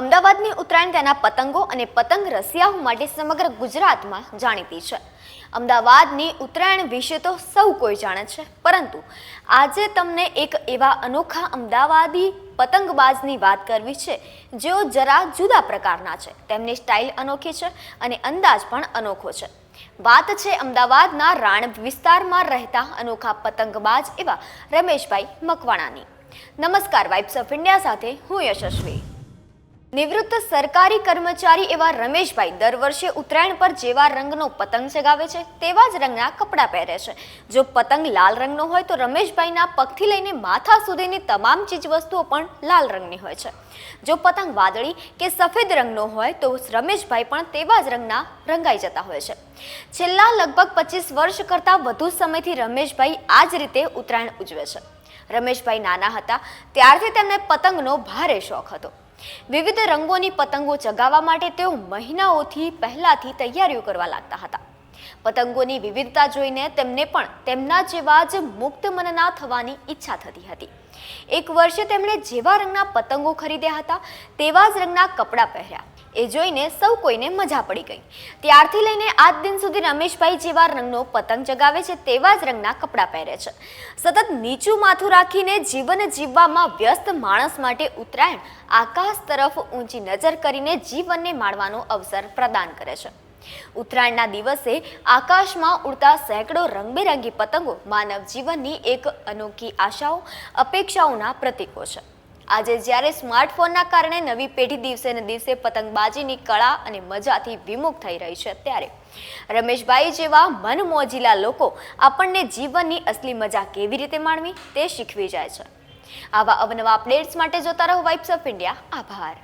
અમદાવાદની ઉત્તરાયણ તેના પતંગો અને પતંગ રસિયાઓ માટે સમગ્ર ગુજરાતમાં જાણીતી છે. અમદાવાદની ઉત્તરાયણ વિશે તો સૌ કોઈ જાણે છે, પરંતુ આજે તમને એક એવા અનોખા અમદાવાદી પતંગબાજની વાત કરવી છે, જેઓ જરા જુદા પ્રકારના છે. તેમની સ્ટાઇલ અનોખી છે અને અંદાજ પણ અનોખો છે. વાત છે અમદાવાદના રાણ વિસ્તારમાં રહેતા અનોખા પતંગબાજ એવા રમેશભાઈ મકવાણાની. નમસ્કાર વાઇબ્સ ઓફ ઇન્ડિયા સાથે હું યશસ્વી. નિવૃત્ત સરકારી કર્મચારી એવા રમેશભાઈ દર વર્ષે ઉત્તરાયણ પર જેવા રંગનો પતંગ ચગાવે છે, તેવા જ રંગના કપડાં પહેરે છે. જો પતંગ લાલ રંગનો હોય તો રમેશભાઈના પગથી લઈને માથા સુધીની તમામ ચીજવસ્તુઓ પણ લાલ રંગની હોય છે. જો પતંગ વાદળી કે સફેદ રંગનો હોય તો રમેશભાઈ પણ તેવા જ રંગના રંગાઈ જતા હોય છે. છેલ્લા લગભગ પચીસ વર્ષ કરતાં વધુ સમયથી રમેશભાઈ આ જ રીતે ઉત્તરાયણ ઉજવે છે. રમેશભાઈ નાના હતા, ત્યારથી તેમને પતંગનો ભારે શોખ હતો. વિવિધ રંગોની પતંગો ચગાવવા માટે તેઓ મહિનાઓથી પહેલાથી તૈયારીઓ કરવા લાગતા હતા. પતંગોની વિવિધતા જોઈને તેમને પણ તેમના જેવા જ મુક્ત મનના થવાની ઈચ્છા થતી હતી. એક વર્ષે તેમણે જેવા રંગના પતંગો ખરીદ્યા હતા, તેવા જ રંગના કપડાં પહેર્યા. એ જોઈને સૌ કોઈને મજા પડી ગઈ. ત્યારથી લઈને આજ દિન સુધી રમેશભાઈ જેવા રંગનો પતંગ ચગાવે છે તેવા જ રંગના કપડાં પહેરે છે. સતત નીચું માથું રાખીને જીવન જીવવામાં વ્યસ્ત માણસ માટે ઉત્તરાયણ આકાશ તરફ ઊંચી નજર કરીને જીવનને માણવાનો અવસર પ્રદાન કરે છે. ઉત્તરાયણના દિવસે આકાશમાં ઉડતા સેંકડો રંગબેરંગી પતંગો માનવ જીવનની એક અનોખી આશાઓ, અપેક્ષાઓના પ્રતીકો છે. આજે જ્યારે સ્માર્ટફોનના કારણે નવી પેઢી દિવસે ને દિવસે પતંગબાજીની કળા અને મજાથી વિમુખ થઈ રહી છે ત્યારે રમેશભાઈ જેવા મનમોજીલા લોકો આપણને જીવનની અસલી મજા કેવી રીતે માણવી તે શીખવી જાય છે. આવા અવનવા અપડેટ્સ માટે જોતા રહો વાઇબ્સ ઓફ ઇન્ડિયા આભાર.